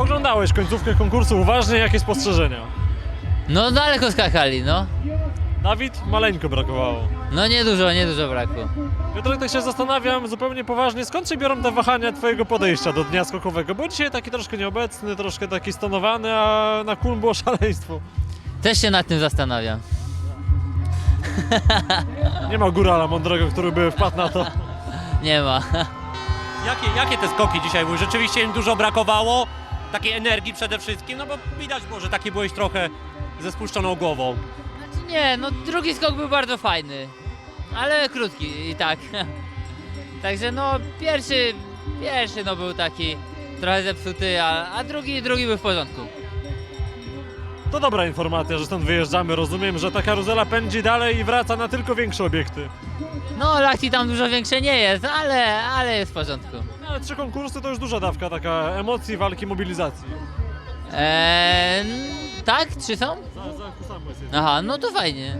Oglądałeś końcówkę konkursu uważnie, jakie spostrzeżenia? No daleko skakali, no. Dawid, maleńko brakowało. No niedużo, niedużo brakło. Piotrek, tak się zastanawiam zupełnie poważnie, skąd się biorą te wahania twojego podejścia do dnia skokowego? Bo dzisiaj taki troszkę nieobecny, troszkę taki stonowany, a na kulm było szaleństwo. Też się nad tym zastanawiam. Nie ma górala mądrego, który by wpadł na to. Nie ma. Jakie, jakie te skoki dzisiaj były? Rzeczywiście im dużo brakowało, takiej energii przede wszystkim, no bo widać było, że taki byłeś trochę ze spuszczoną głową. Znaczy nie, no drugi skok był bardzo fajny. Ale krótki i tak. Także no pierwszy, pierwszy no był taki trochę zepsuty, a, a drugi, drugi był w porządku. To dobra informacja, że stąd wyjeżdżamy. Rozumiem, że ta karuzela pędzi dalej i wraca na tylko większe obiekty. No Lachti tam dużo większe nie jest, ale, ale jest w porządku. No, ale trzy konkursy to już duża dawka taka emocji, walki, mobilizacji. Eee, tak? Trzy są? Za, za kusami jest Aha, no to fajnie.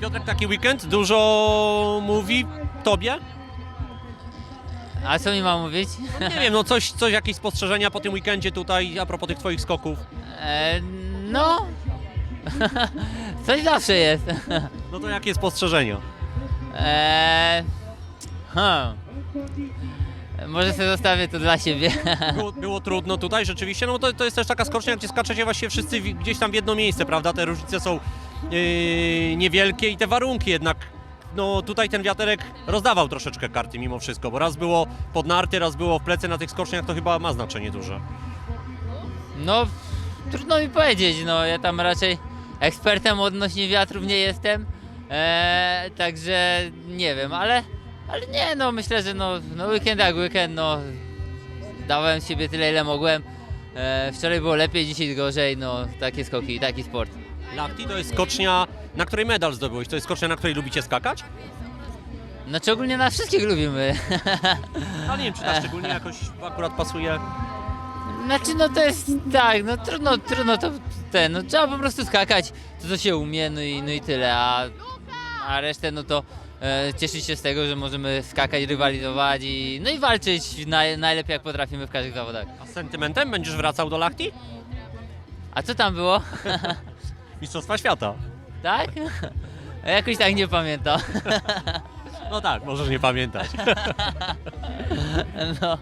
Piotrek, taki weekend dużo mówi tobie? A co mi ma mówić? No nie wiem, no coś, coś, jakieś spostrzeżenia po tym weekendzie tutaj a propos tych twoich skoków. Eee, no. Coś zawsze jest. No to jakie spostrzeżenia? Eee, hmm. Może sobie zostawię to dla siebie. Było, było trudno tutaj rzeczywiście, no bo to, to jest też taka skocznia, gdzie skaczecie właściwie wszyscy w- gdzieś tam w jedno miejsce, prawda? Te różnice są yy, niewielkie i te warunki jednak, no tutaj ten wiaterek rozdawał troszeczkę karty mimo wszystko, bo raz było pod narty, raz było w plecy na tych skoczniach, to chyba ma znaczenie duże. No, trudno mi powiedzieć, no ja tam raczej ekspertem odnośnie wiatrów nie jestem. Eee, także nie wiem, ale, ale nie, no myślę, że no, no weekend jak weekend, no dałem siebie tyle ile mogłem. Eee, wczoraj było lepiej, dzisiaj gorzej, no takie skoki, taki sport. Lachti to jest skocznia, na której medal zdobyłeś, to jest skocznia, na której lubicie skakać? Znaczy ogólnie na wszystkich lubimy. Ale nie wiem, czy ta szczególnie jakoś akurat pasuje. Znaczy no to jest tak, no trudno, trudno to ten, no trzeba po prostu skakać, to co się umie, no i, no i tyle, a, a resztę no to e, cieszyć się z tego, że możemy skakać, rywalizować i no i walczyć naj, najlepiej jak potrafimy w każdych zawodach. A z sentymentem będziesz wracał do Lachti? A co tam było? Mistrzostwa Świata. Tak? Jakoś tak nie pamiętam. No tak, możesz nie pamiętać. No.